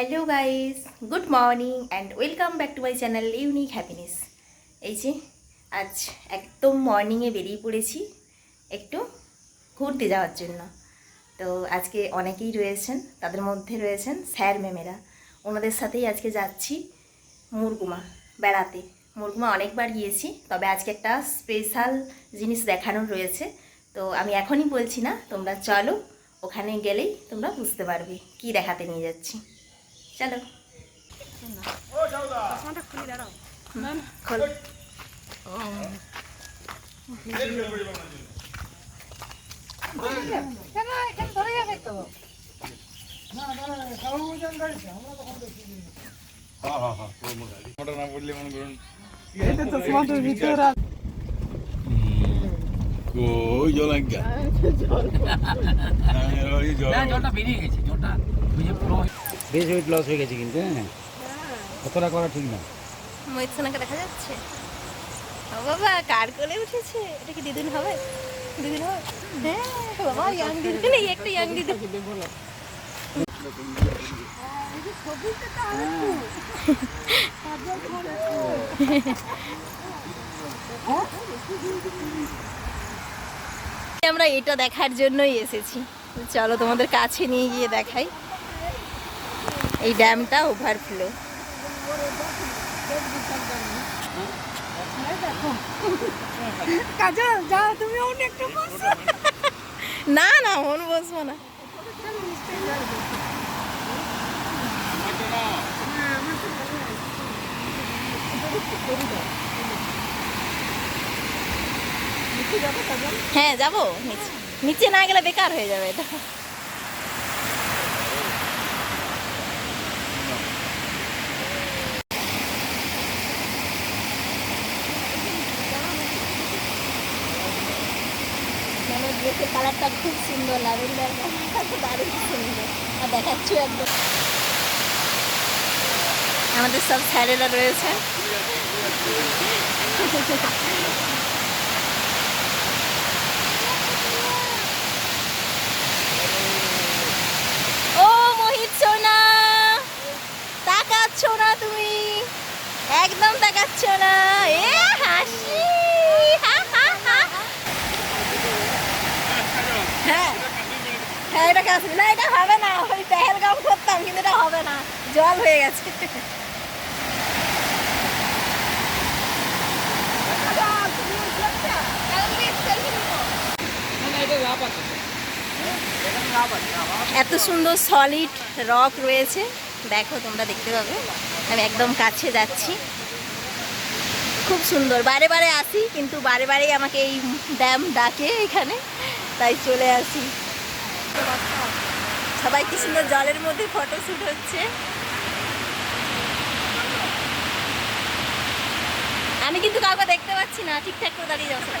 Hello guys good morning and welcome back to my channel unique happiness এই যে, আজ একদম মর্নিংয়ে বেরিয়ে পড়েছি একটু ঘুরতে যাওয়ার জন্য। তো আজকে অনেকেই রয়েছেন, তাদের মধ্যে রয়েছেন স্যার ম্যামেরা। ওনাদের সাথেই আজকে যাচ্ছি মুরগুমা বেড়াতে। মুরগুমা অনেকবার গিয়েছি, তবে আজকে একটা স্পেশাল জিনিস দেখানোর রয়েছে। তো আমি এখনই বলছি না, তোমরা চলো, ওখানে গেলেই তোমরা বুঝতে পারবে, কি দেখাতে নিয়ে যাচ্ছি। চলো খোল ওটা না বললে মনে করুন কই জল আজ্ঞা ওই জল না জলটা বেরিয়ে গেছে জলটা পুরো বেশ ওয়েট লস হয়ে গেছে কিন্তু হ্যাঁ? কতটা করা ঠিক না। মহিত সোনাকে দেখা যাচ্ছে? ও বাবা কার কোলে উঠেছে? এটা কি দিদিন হবে? দিদিন হবে? হ্যাঁ বাবা ইয়াং দিদিন এই একটা ইয়াং দিদিন আমরা এটা দেখার জন্যই এসেছি। চলো তোমাদের কাছে নিয়ে গিয়ে দেখাই। এই ড্যামটা ওভারফ্লো কাজল যাও তুমি না না মন বসবো না। হ্যাঁ যাব। নিচে নিচে না গেলে বেকার হয়ে যাবে এটা মানে ড্রেসের কালারটা খুব সুন্দর ল্যাভেন্ডার দারুণ সুন্দর। আর দেখাচ্ছি একদম। আমাদের সব স্যারেরা রয়েছে। ও মোহিত সোনা, তাকাচ্ছ না তুমি? একদম তাকাচ্ছ না। এ হ্যাঁ। হ্যাঁ এটা কাশ্মীর না, এটা হবে না। ওই পেহেলগাম করতাম, কিন্তু এটা হবে না। জল হয়ে গেছে। এত সুন্দর সলিড রক রয়েছে। দেখো, তোমরা দেখতে পাবে। আমি একদম কাছে যাচ্ছি। খুব সুন্দর। বারে বারে আসি, কিন্তু বারে বারেই আমাকে এই ড্যাম ডাকে এখানে। তাই চলে আসি। সবাই কি সুন্দর জলের মধ্যে ফটো শ্যুট হচ্ছে। আমি কিন্তু কাউকে দেখতে পাচ্ছি না, ঠিকঠাক করে দাঁড়িয়ে যাচ্ছে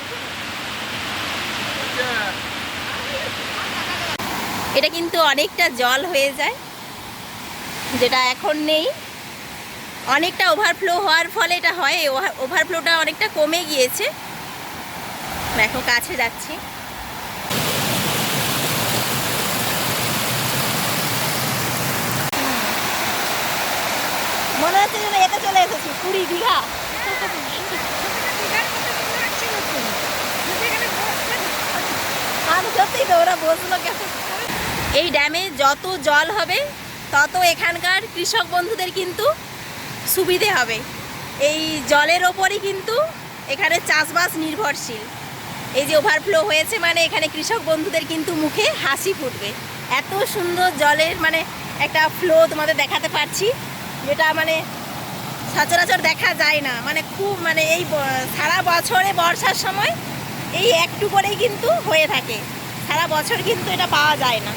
এটা কিন্তু অনেকটা জল হয়ে যায়, যেটা এখন নেই। অনেকটা ওভারফ্লো হওয়ার ফলে এটা হয় ওভারফ্লোটা অনেকটা কমে গিয়েছে। এখন কাছে যাচ্ছি। মনে হচ্ছে যেন এতে চলে এসেছি বসল কেমন এই ড্যামে যত জল হবে, তত এখানকার কৃষক বন্ধুদের কিন্তু সুবিধে হবে। এই জলের ওপরই কিন্তু এখানে চাষবাস নির্ভরশীল। এই যে ওভারফ্লো হয়েছে মানে এখানে কৃষক বন্ধুদের কিন্তু মুখে হাসি ফুটবে। এত সুন্দর জলের মানে একটা ফ্লো তোমাদের দেখাতে পারছি। যেটা মানে সচরাচর দেখা যায় না। মানে খুব মানে এই সারা বছরে বর্ষার সময় এই একটু করেই কিন্তু হয়ে থাকে। সারা বছর কিন্তু এটা পাওয়া যায় না।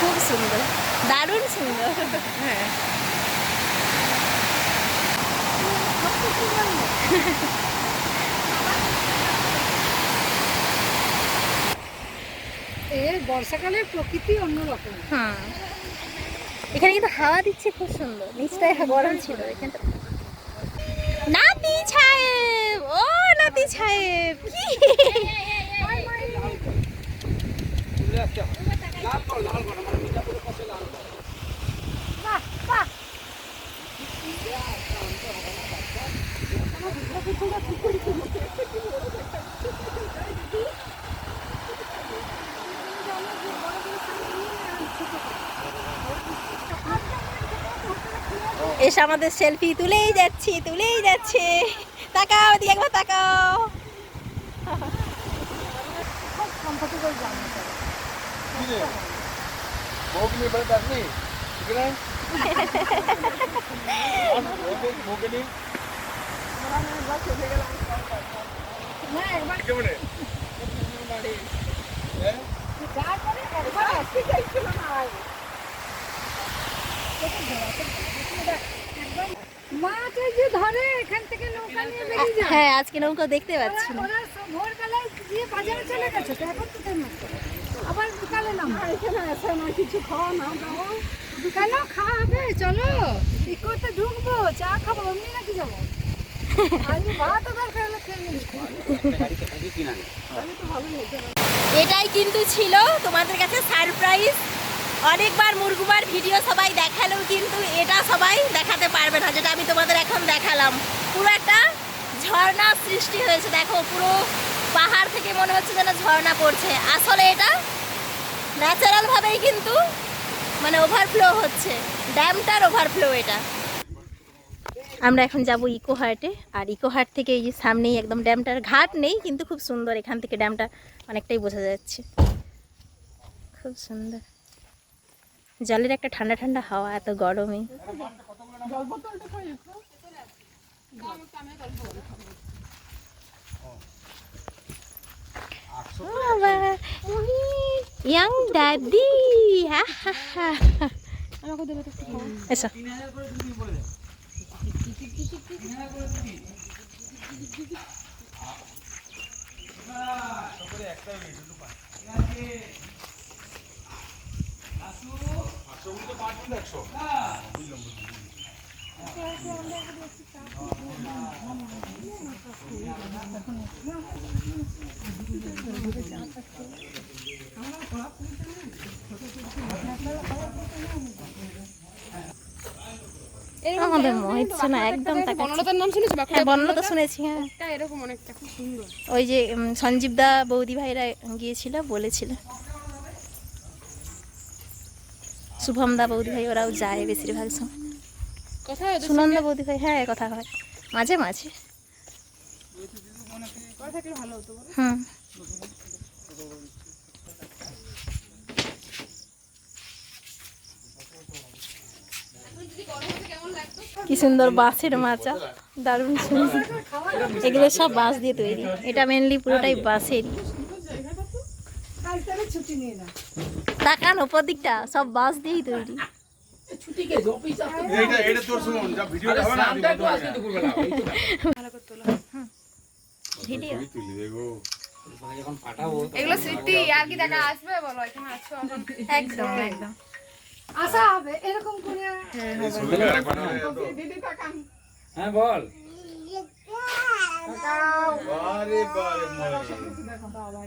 খুব সুন্দর। দারুণ সুন্দর। হ্যাঁ। বর্ষাকালের প্রকৃতি অন্যরকম। হ্যাঁ। এখানে কিন্তু হাওয়া দিচ্ছে খুব সুন্দর। নিচটায় গরম ছিল এখানটা নাতি সাহেব ও নাতি সাহেব কি? আসতে হবে লাল কর লাল কর আমার মিঠাপুরের পাশে লাল কর বাহ বাহ এসে আমাদের সেলফি তুলেই যাচ্ছি তুলেই যাচ্ছে। তাকাও দিয়ে একবার তাকাও। খুব মাছ এই যে ধরে এখান থেকে নৌকা নিয়ে বেরিয়ে যায় হ্যাঁ আজকে নৌকা দেখতে পাচ্ছি ওরা না। ওরা ভোরবেলায় গিয়ে বাজারে চলে গেছে তো এখন আবার বিকালে নাম এখানে এসে না কিছু খাওয়া না দাও কেন খাওয়া হবে চলো। ইকোতে ঢুকবো চা খাব এমনি নাকি যাব? এটাই কিন্তু ছিল তোমাদের কাছে সারপ্রাইজ অনেকবার মুরগুবার ভিডিও সবাই দেখালেও কিন্তু এটা সবাই দেখাতে পারবে না, যেটা আমি তোমাদের এখন দেখালাম। পুরো একটা ঝর্ণা সৃষ্টি হয়েছে, দেখো, পুরো পাহাড় থেকে মনে হচ্ছে যেন ঝর্ণা পড়ছে। আসলে এটা ন্যাচারালভাবেই কিন্তু মানে ওভারফ্লো হচ্ছে, ড্যামটার ওভারফ্লো এটা। আমরা এখন যাব ইকো হার্টে আর ইকো হার্ট থেকে এই যে সামনেই একদম ড্যামটার ঘাট নেই, কিন্তু খুব সুন্দর এখান থেকে ড্যামটা অনেকটাই বোঝা যাচ্ছে। খুব সুন্দর। জলের একটা ঠান্ডা ঠান্ডা হাওয়া এত গরমে। এসো। আমাদের মনে হচ্ছে না একদম তাকাচ্ছি। বনলতার নাম শুনেছো? হ্যাঁ বনলতা? শুনেছি হ্যাঁ। এরকম অনেকটা খুব সুন্দর। ওই যে সঞ্জীব দা বৌদি ভাইরা গিয়েছিল বলেছিল। শুভম দা বৌদি ভাই ওরাও যায় বেশিরভাগ সময়। সুনন্দা বৌদি ভাই হ্যাঁ কথা হয়। মাঝে মাঝে। হুম। কি সুন্দর বাঁশের মাচা দারুণ সুন্দর। এগুলো সব বাঁশ দিয়ে তৈরি। এটা মেনলি পুরোটাই বাঁশেরই। তাহলে ছুটি নিয়ে না তাকান ওপর দিকটা সব বাঁশ দিয়েই তৈরি। এগুলো স্মৃতি আর কি দেখা আসবে বলো এখানে আছো একদম একদম। আসা হবে এরকম করে এই ছবিটা আরেকবার না এত। হ্যাঁ বল।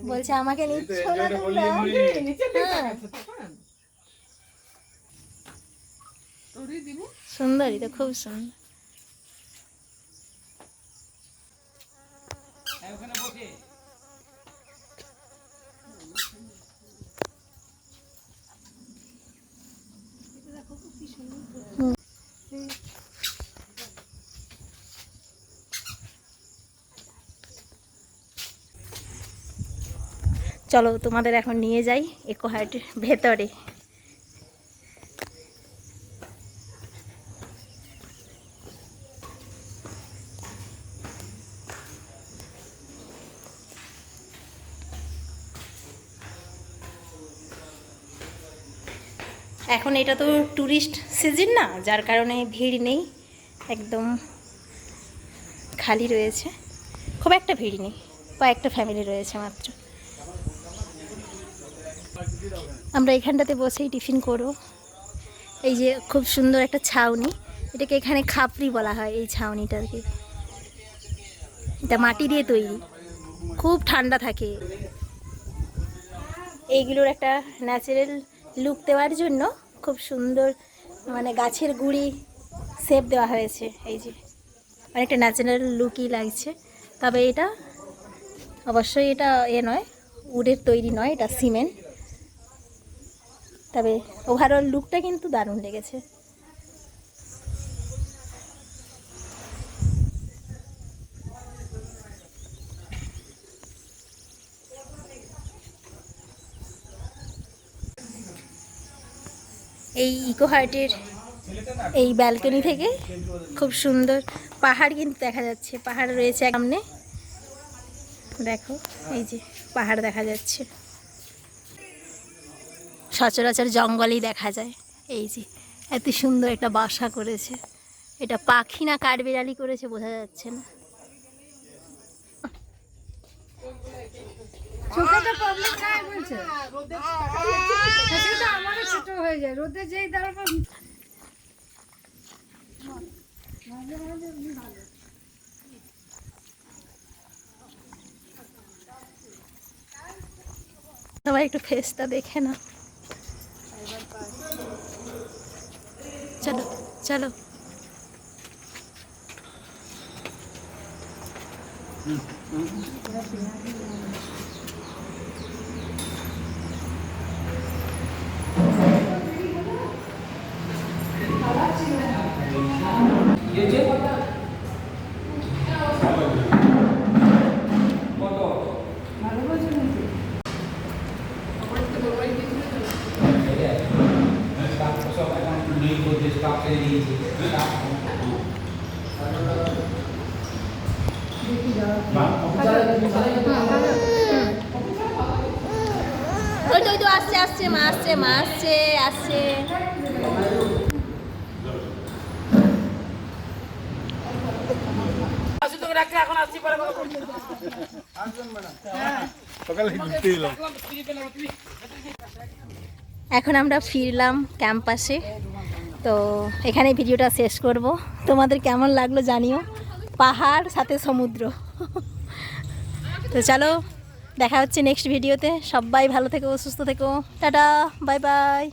বলছে আমাকে নিচ্ছ না তোমরা? বলি হ্যাঁ। সুন্দরই তো খুব সুন্দর। চলো তোমাদের এখন নিয়ে যাই ইকো হার্টের ভেতরে। এখন এটা তো ট্যুরিস্ট সিজন না, যার কারণে ভিড় নেই, একদম খালি রয়েছে। খুব একটা ভিড় নেই, কয়েকটা ফ্যামিলি রয়েছে মাত্র। আমরা এখানটাতে বসেই টিফিন করো এই যে খুব সুন্দর একটা ছাউনি। এটাকে এখানে খাপড়ি বলা হয়, এই ছাউনিটাকে এটা মাটি দিয়ে তৈরি। খুব ঠান্ডা থাকে। এইগুলোর একটা ন্যাচারাল লুক দেওয়ার জন্য খুব সুন্দর মানে গাছের গুঁড়ি সেপ দেওয়া হয়েছে। এই যে অনেকটা ন্যাচারাল লুকই লাগছে। তবে এটা অবশ্যই এটা এ নয়, উডের তৈরি নয়, এটা সিমেন্ট তবে ওভারঅল লুকটা কিন্তু দারুণ লেগেছে। এই ইকো হার্টের এই ব্যালকনি থেকে খুব সুন্দর পাহাড় কিন্তু দেখা যাচ্ছে। পাহাড় রয়েছে সামনে। দেখো, এই যে পাহাড় দেখা যাচ্ছে। সচরাচর জঙ্গলেই দেখা যায়। এই যে এত সুন্দর একটা বাসা করেছে। এটা পাখি না কাঠবিড়ালি করেছে বোঝা যাচ্ছে না। চোখে তো প্রবলেম নাই বলছে। সেটা আমারও ছোট হয়ে যায়। রোদে যেই দাঁড়াবো সবাই একটু ফেসটা দেখে না चलो चलो Mm-hmm. ওই তো আসছে আসছে মা আসছে মা আসছে আসছে এখন আমরা ফিরলাম ক্যাম্পাসে। তো এখানে ভিডিওটা শেষ করব। তোমাদের কেমন লাগল জানিও। পাহাড়, সাথে সমুদ্র। তো চলো, দেখা হচ্ছে নেক্সট ভিডিওতে সবাই ভালো থেকো, সুস্থ থেকো। Tata bye bye